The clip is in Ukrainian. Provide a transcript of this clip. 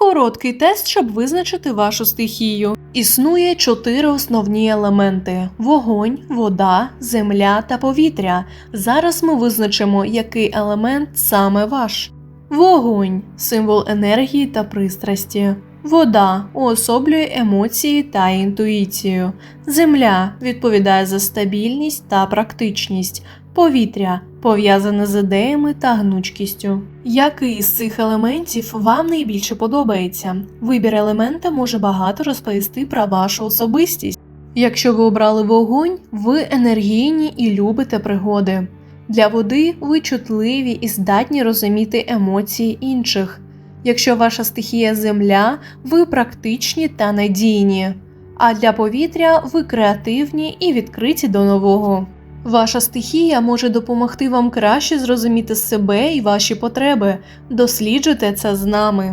Короткий тест, щоб визначити вашу стихію. Існує чотири основні елементи: вогонь, вода, земля та повітря. Зараз ми визначимо, який елемент саме ваш. Вогонь символ енергії та пристрасті. Вода уособлює емоції та інтуїцію. Земля відповідає за стабільність та практичність. Повітря пов'язане з ідеями та гнучкістю. Який з цих елементів вам найбільше подобається? Вибір елемента може багато розповісти про вашу особистість. Якщо ви обрали вогонь, ви енергійні і любите пригоди. Для води ви чутливі і здатні розуміти емоції інших. Якщо ваша стихія земля, ви практичні та надійні. А для повітря ви креативні і відкриті до нового. Ваша стихія може допомогти вам краще зрозуміти себе і ваші потреби. Досліджуйте це з нами.